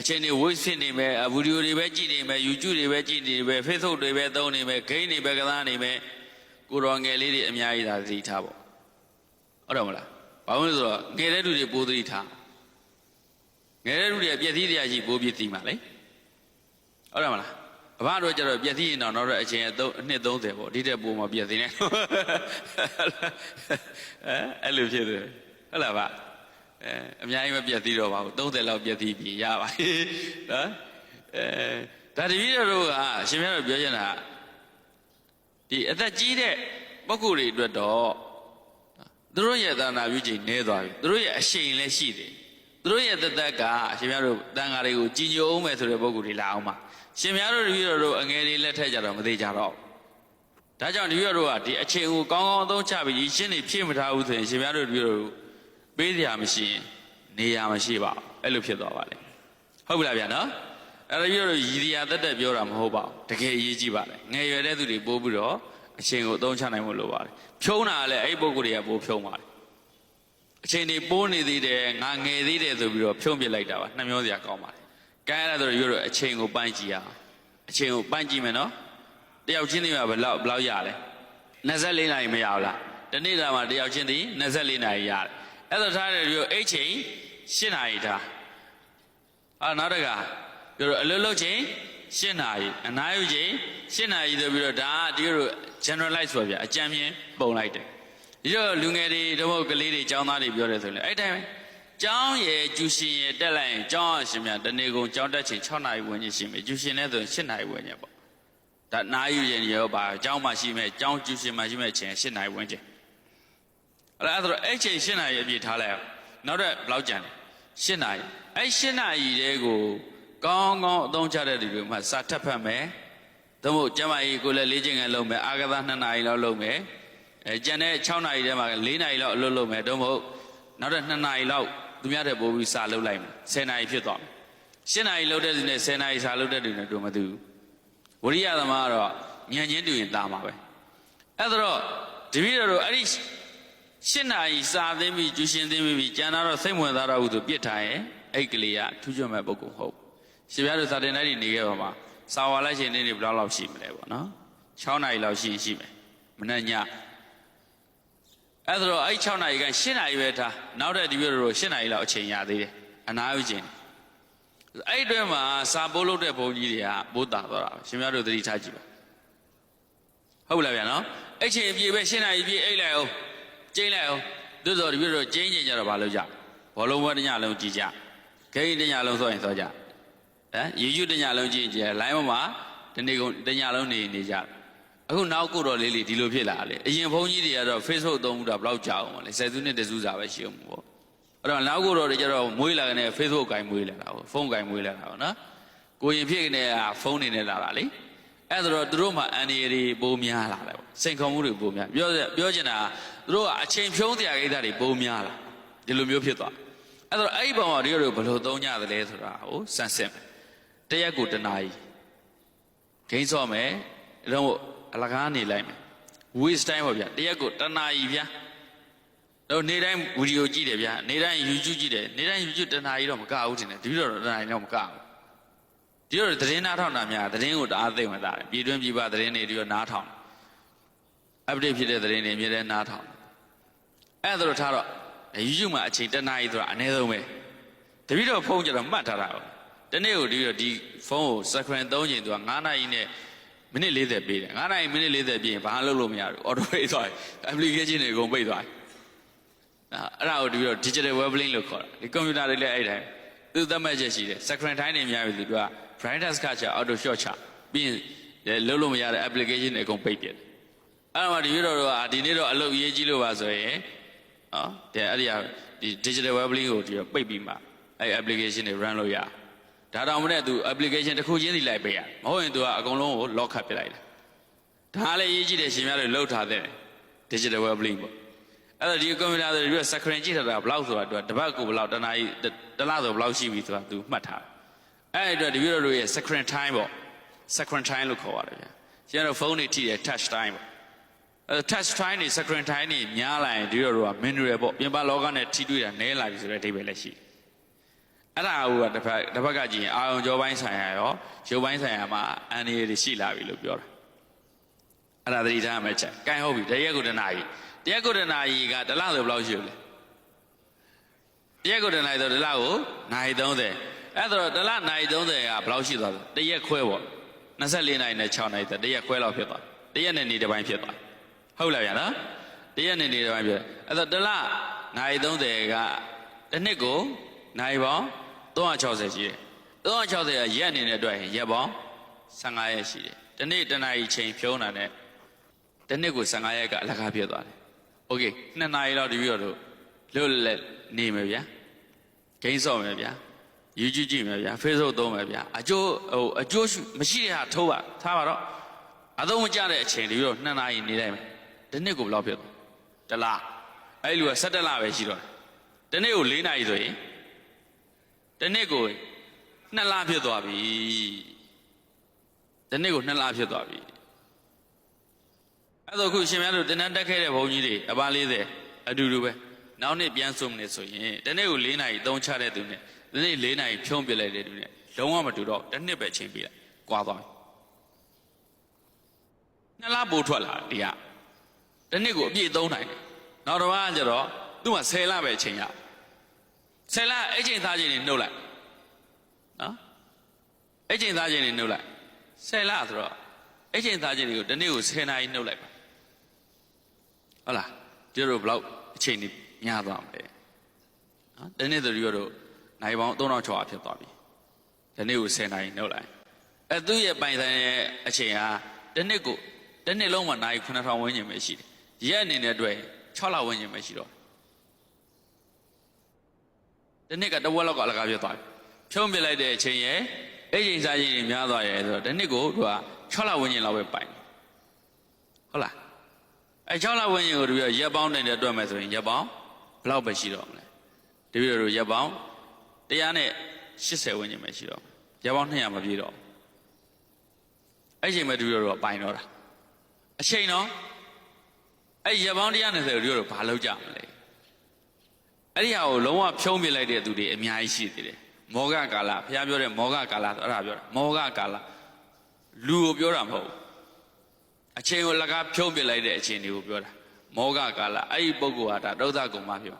အချိန်တွေဝိတ်စစ်နေမယ်အဗီဒီယိုတွေပဲကြည့်နေမယ် YouTube တွေပဲကြည့်နေမယ် Facebook တွေပဲသုံးနေမယ်ဂိမ်းတွေပဲကစားနေမယ်ကိုတော်ငယ်လေးတွေအများကြီးသာသတိထားပေါ့ဟုတ်တယ်မလားဘာလို့လဲဆိုတော့ငယ်တဲ့လူတွေပိုးသတိထားငယ်တဲ့လူတွေပြည့်စည်တရားရှိပိုးပြည့်စည်မှာလေဟုတ်တယ်မလားအဘတို့ကျတော့ပြည့်စည်ရင်တော့နောက်တော့အချိန်အသုံးအနှစ်30ပေါ့ဒီတက်ပိုးမှာပြည့်စည်နေအဲအဲ့လိုဖြစ်တယ်ဟုတ်လားဗျ အဲအများကြီးမပြတ်သေးတော့ပါဘူး30လောက်ပြတ်သေးပြီရပါပြီနော်အဲဒါတပည့်တော်တို့ကရှင်မြတ်တို့ပြောချင်တာကဒီအသက်ကြီးတဲ့ပုဂ္ဂိုလ်တွေအတွက်တော့သူတို့ရဲ့သာနာပြုချိန်နည်းသွားပြီသူတို့ရဲ့အရှိန်လည်းရှိတယ်သူတို့ရဲ့သက်သက်ကရှင်မြတ်တို့တန်ဃာတွေကိုကြည်ညိုအောင်မယ်ဆိုတဲ့ပုဂ္ဂိုလ်တွေလာအောင်ပါရှင်မြတ်တို့တပည့်တော်တို့အငယ်လေးလက်ထက်ကြတော့မသေးကြတော့ဘူးဒါကြောင့်တပည့်တော်တို့ကဒီအချိန်ကိုကောင်းကောင်းအသုံးချပြီးရှင်းနေဖြည့်မထားဘူးဆိုရင်ရှင်မြတ်တို့တပည့်တော်တို့ ပေးစရာမရှိရင်နေရာမရှိပါဘူးအဲ့လိုဖြစ်သွားပါလေဟုတ်ပြီလားဗျာနော်အဲ့ဒါပြောလို့ရည်ရည်တက်တက်ပြောတာမဟုတ်ပါဘူးတကယ်အရေးကြီးပါလေငယ်ရွယ်တဲ့သူတွေပို့ပြီးတော့အချိန်ကိုအသုံးချနိုင်ဖို့လိုပါလေဖြုံးတာကလည်းအဲ့ဒီပုံကိုယ်တွေကပို့ဖြုံးပါလေအချိန်တွေပိုးနေသေးတယ်ငါငယ်သေးတယ်ဆိုပြီးတော့ဖြုံးပစ်လိုက်တာပါနှမျောစရာကောင်းပါလေကဲအဲ့ဒါဆိုတော့ပြောလို့အချိန်ကိုပန်းကြည့်ရအောင်အချိန်ကိုပန်းကြည့်မယ်နော်တယောက်ချင်းတွေကဘယ်လောက်ဘယ်လောက်ရလဲ24နာရီမရဘူးလားတနေ့တာမှာတယောက်ချင်းသည်24နာရီရတယ် အဲ့တော့ထားတယ်ပြောအိတ်ချိန်၈နာရီထားအာနောက်တကပြောတော့အလွတ်လွတ်ချိန်၈နာရီအနားယူချိန်၈နာရီဆိုပြီးတော့ဒါကဒီလို generalize ဆိုပြအကြံမြင်ပုံလိုက်တယ်ဒီတော့လူငယ်တွေတို့မဟုတ်ကလေးတွေចောင်းသားတွေပြောတယ်ဆိုရင်အဲ့တိုင်းပဲကျောင်းရယ်ကျူရှင်ရယ်တက်လိုက်ရင်ကျောင်းအရှင်မြတ်တနေ့ကုန်ကျောင်းတက်ချိန်6နာရီဝန်းကျင်ရှိမယ်ကျူရှင်နဲ့ဆိုရင်8နာရီဝန်းကျင်ပေါ့ဒါနားယူရင်ရောပါကျောင်းမှာရှိမယ်ကျောင်းကျူရှင်မှာရှိမယ်ချိန်8နာရီဝန်းကျင် အဲ့ဒါဆိုတော့အဲ့ချိန်၈နာရီအပြည့်ထားလိုက်အောင်နောက်တော့ဘယ်လောက်ကြံလဲ၈နာရီအဲ့၈နာရီတည်းကိုကောင်းကောင်းအသုံးချတဲ့လူတွေမှစာထပ်ဖတ်မယ်သို့မဟုတ်ကျမကြီးကိုလည်းလေးချိန်ငယ်လုပ်မယ်အာကသ2နာရီလောက်လုပ်မယ်အဲကျန်တဲ့6နာရီတည်းမှာ4နာရီလောက်အလုပ်လုပ်မယ်သို့မဟုတ်နောက်တော့2နာရီလောက်သူများတဲ့ပို့ပြီးစာလုပ်လိုက်မယ်10နာရီဖြစ်သွားမယ်၈နာရီလုပ်တဲ့သူနဲ့10နာရီစာလုပ်တဲ့သူနဲ့တူမတူဘူးဝရိယသမားကတော့ဉာဏ်ချင်းတူရင်တာမှာပဲအဲ့ဒါတော့တပည့်တော်တို့အဲ့ဒီ ရှစ်နာရီစာသိမ်းပြီးကျူရှင်သိမ်းပြီးကျန်တာတော့စိတ်ဝင်စားတော့ဘူးဆိုပြစ်ထားရင်အဲ့ကလေးကထူးချွန်မဲ့ပုဂ္ဂိုလ်ဟုတ်ရှင်ပြတို့စာတင်တိုင်းနေခဲ့ပါမှာစာဝါလိုက်ရှင်နေနေဘယ်လောက်လောက်ရှိမလဲပေါ့နော်6နာရီလောက်ရှိရင်ရှိမယ်မနေ့ညအဲ့ဒါတော့အဲ့6နာရီက7နာရီပဲထားနောက်တဲ့ဒီပြတို့7နာရီလောက်အချိန်ရသေးတယ်အနာယူခြင်းအဲ့အတွင်းမှာစာပိုးလုပ်တဲ့ဘုန်းကြီးတွေကပိုးတာသွားတာပဲရှင်ပြတို့သတိထားကြည့်ပါဟုတ်လားဗျာနော်အဲ့ချိန်အပြည့်ပဲ7နာရီပြည့်အိတ်လိုက်အောင် ကျင်းလိုက်အောင်သို့တော်ဒီပြတော့ကျင်းကျင်ကြတော့ဘာလို့ကြဘောလုံးဘွဲတစ်ညလုံးကြည်ကြဂိမ်းတစ်ညလုံးဆိုရင်ဆိုကြဟမ်ရေယူတစ်ညလုံးကြည့်ကြလိုင်းပေါ်မှာဒီနေ့ကုန်တစ်ညလုံးနေနေကြအခုနောက်ကိုတော့လေးလေးဒီလိုဖြစ်လာတယ်အရင်ဘုန်းကြီးတွေကတော့ Facebook သုံးမှုတာဘယ်လောက်ကြာအောင်လဲဆယ်စုနှစ်တစုစာပဲရှိအောင်ပေါ့အဲ့တော့နောက်ကိုတော့တွေကျတော့မွေးလာကနေ Facebook ကင်မွေးလာတာပေါ့ဖုန်းကင်မွေးလာတာပေါ့နော်ကိုရင်ဖြစ်နေကဖုန်းနေနဲ့လာတာလေအဲ့ဒါတော့သူတို့မှအန်ဒီရီပိုများလာတယ်ပေါ့စိန်ခေါ်မှုတွေပိုများပြောပြောချင်တာက သူတို့ကအချိန်ဖြုံးတရားကိစ္စတွေပိုများလာဒီလိုမျိုးဖြစ်သွားအဲ့တော့အဲ့ဒီပုံမှာဒီတို့ဘယ်လိုသုံးကြသလဲဆိုတာကိုစမ်းစစ်မယ်တရက်ကိုတနာရီဂိမ်းစော့မယ်အဲ့တော့အလကားနေလိုက်မယ် waste time ပေါ့ဗျာတရက်ကိုတနာရီဗျာတော့နေ့တိုင်းဗီဒီယိုကြည့်တယ်ဗျာနေ့တိုင်း YouTube ကြည့်တယ်နေ့တိုင်း YouTube တနာရီတော့မကဘူးထင်တယ်ဒီလိုတော့တနာရီတော့မကဘူးဒီလိုသတင်းနားထောင်တာများသတင်းကိုတအားသိဝင်တာတယ်ပြည်တွင်းပြည်ပသတင်းတွေဒီလိုနားထောင် update ဖြစ်တဲ့သတင်းတွေအမြဲတမ်းနားထောင် အဲ့ဒါတော့ထားတော့ YouTube မှာအချိန်တစ်နာရီဆိုတာအနည်းဆုံးပဲတပည့်တော်ဖုန်းကြတော့မှတ်ထားတာပေါ့တနေ့ကိုဒီတော့ဒီဖုန်းကို second 3ချိန်သူက9နာရီနဲ့မိနစ်40ပေးတယ်9နာရီမိနစ်40ပြည့်ရင်ဘာမှလုပ်လို့မရဘူး auto pay သွားတယ် application တွေအကုန်ပိတ်သွားတယ်အဲ့ဒါကိုဒီတော့ digital webling လို့ခေါ်တာဒီ computer တွေလည်းအဲ့တိုင်းသူသတ်မှတ်ချက်ရှိတယ် second time တွေများပြီသူက brightness ကချ auto short ချပြီးရင်လုံးလို့မရတဲ့ application တွေအကုန်ပိတ်ပြတယ်အဲ့တော့ဒီလိုတော့ဒီနေ့တော့အလုပ်ရေးကြီးလို့ပါဆိုရင် နော်တဲ့အဲ့ဒီဟာဒီ digital webling ကိုဒီတော့ပိတ်ပြီးမှအဲ့ application တွေ run လို့ရဒါတောင်မနဲ့သူ application တစ်ခုချင်းစီလိုက်ပေးရမဟုတ်ရင်သူကအကုန်လုံးကို lock ခတ်ပြလိုက်တယ်ဒါလည်းရေးကြည့်တယ်ရှင်များတွေလှုပ်ထားတဲ့ digital webling ပေါ့အဲ့တော့ဒီကွန်ပျူတာတွေပြီးတော့ screen ကြည့်ထားတာဘယ်လောက်ဆိုတာသူကတပတ်ကိုဘယ်လောက်တစ်နာရီတစ်လဆိုဘယ်လောက်ရှိပြီဆိုတာသူမှတ်ထားတယ်အဲ့ဒီတော့ဒီလိုတို့ရဲ့ screen time ပေါ့ screen time လို့ခေါ်ရတယ်ဗျာကျန်တော့ဖုန်းတွေထိတယ် touch time ပေါ့အဲ touch time တွေ screen time တွေများလာရင်ဒီလိုတို့က mineral ပေါ့ပြင်ပလောကနဲ့ထိတွေ့တာနည်းလာပြီဆိုတဲ့အဓိပ္ပာယ်လည်းရှိတယ်အဲ့ဒါကတစ်ဖက်တစ်ဖက်ကကြည့်ရင်အာရုံကြောပိုင်းဆိုင်ရာရောရုပ်ပိုင်းဆိုင်ရာမှာအန္တရာယ်တွေရှိလာပြီလို့ပြောတာအဲ့ဒါသတိထားရမယ်ချက်။ကဲဟုတ်ပြီတရက်ကိုတနာကြီးတရက်ကိုတနာကြီးကတစ်လဆိုဘယ်လောက်ရှိလဲတရက်ကိုတနာကြီးဆိုတစ်လကိုနိုင်30အဲ့ဒါတော့တစ်လနိုင်30ကဘယ်လောက်ရှိသွားလဲတရက်ခွဲပေါ့24နိုင်နဲ့6နိုင်တဲ့တရက်ခွဲလောက်ဖြစ်သွားတရက်နဲ့နေတစ်ပိုင်းဖြစ်သွား ဟုတ်လားဗျာနော်တရက်နဲ့နေတစ်ပိုင်းဖြစ်အဲ့တော့တစ်လနိုင်30ကတစ်နှစ်ကိုနိုင်ပေါင်း360ရှိတယ်360ကရက်အနေနဲ့တွေ့ရင်ရက်ပေါင်း15ရက်ရှိတယ်ဒီနေ့တနာရီချိန်ဖြုံးတာနဲ့ဒီနေ့ကို15ရက်ကအလကားဖြစ်သွားတယ်โอเคနှစ်နာရီလောက်တပြီးတော့တို့လွတ်လပ်နေမယ်ဗျာဂိမ်းဆော့မယ်ဗျာ YouTube ကြည့်မယ်ဗျာ Facebook သုံးမယ်ဗျာအကျိုးဟိုအကျိုးမရှိတဲ့ဟာထိုးပါထားပါတော့အသုံးမကျတဲ့အချိန်တပြီးတော့နှစ်နာရီနေလိုက်မယ် ဒီနေ့ကိုဘယ်လောက်ဖြစ်သွားတလားအဲ့လူက17လပဲရှိတော့တယ်ဒီနေ့ကို4နာရီဆိုရင်တစ်နှစ်ကိုနှစ်လဖြစ်သွားပြီတစ်နှစ်ကိုနှစ်လဖြစ်သွားပြီအဲ့တော့ခုရှင်များတို့တင်တန်းတက်ခဲ့တဲ့ဘုန်းကြီးတွေအပါ40အတူတူပဲနောက်နှစ်ပြန်စုံနေဆိုရင်တစ်နှစ်ကို4နာရီသုံးချတဲ့သူနဲ့ဒီနေ့4နာရီဖြုံးပြလိုက်တဲ့သူနဲ့လုံးဝမတူတော့တစ်နှစ်ပဲချိန်ပြလိုက်ကွာသွားပြီနှစ်လပို့ထွက်လာဒီက တစ်နှစ်ကိုအပြည့်သုံးနိုင်တယ်နောက်တစ်ပတ်ကကျတော့သူ့မှာ10လပဲချိန်ရဆယ်လအဲ့ချိန်သားချင်းနေနှုတ်လိုက်နော်အဲ့ချိန်သားချင်းနေနှုတ်လိုက်ဆယ်လဆိုတော့အဲ့ချိန်သားချင်းတွေကိုဒီနေ့ကို10နာရီနှုတ်လိုက်ပါဟုတ်လားကျတို့ဘလောက်အချိန်ကြီးများသွားမလဲနော်ဒီနေ့ဆိုပြီးတော့နိုင်ပေါင်း3600ဖြစ်သွားပြီဒီနေ့ကို10နာရီနှုတ်လိုက်အဲ့သူ့ရဲ့ပိုင်ဆိုင်ရဲ့အချိန်ဟာဒီနေ့ကိုဒီနေ့လုံးမှာနိုင်9000ဝန်းကျင်ပဲရှိတယ် ရက်အနေနဲ့တွေ့6လဝန်းကျင်ပဲရှိတော့ဒီနှစ်ကတဝက်လောက်ကအလကားပြတ်သွားပြီဖြုံးပြလိုက်တဲ့အချိန်ရဲ့အဲ့ချိန်စားချင်းတွေများသွားရဲ့ဆိုတော့ဒီနှစ်ကိုသူက6လဝန်းကျင်လောက်ပဲပိုင်တယ်ဟုတ်လားအဲ6လဝန်းကျင်ကိုသူကရက်ပေါင်းနိုင်တဲ့အတွက်မဲ့ဆိုရင်ရက်ပေါင်းဘယ်လောက်ပဲရှိတော့မလဲတပည့်တော်တို့ရက်ပေါင်း180ဝန်းကျင်ပဲရှိတော့ရက်ပေါင်း200မပြည့်တော့အဲ့ချိန်မဲ့တပည့်တော်တို့ကပိုင်တော့တာအချိန်တော့ အဲ့ရက်ပေါင်း120ကိုတပည့်တော်တို့ဘာလုပ်ကြမလဲအဲ့ဒီဟာကိုလုံးဝဖြုံးပြလိုက်တဲ့သူတွေအများကြီးရှိသေးတယ်မောဂကာလဘုရားပြောတဲ့မောဂကာလဆိုအဲ့ဒါပြောတာမောဂကာလလူကိုပြောတာမဟုတ်ဘူးအချိန်ကိုလကားဖြုံးပြလိုက်တဲ့အချိန်တွေကိုပြောတာမောဂကာလအဲ့ဒီပုဂ္ဂိုလ်ဟာဒါဒုသကုံမဖြစ်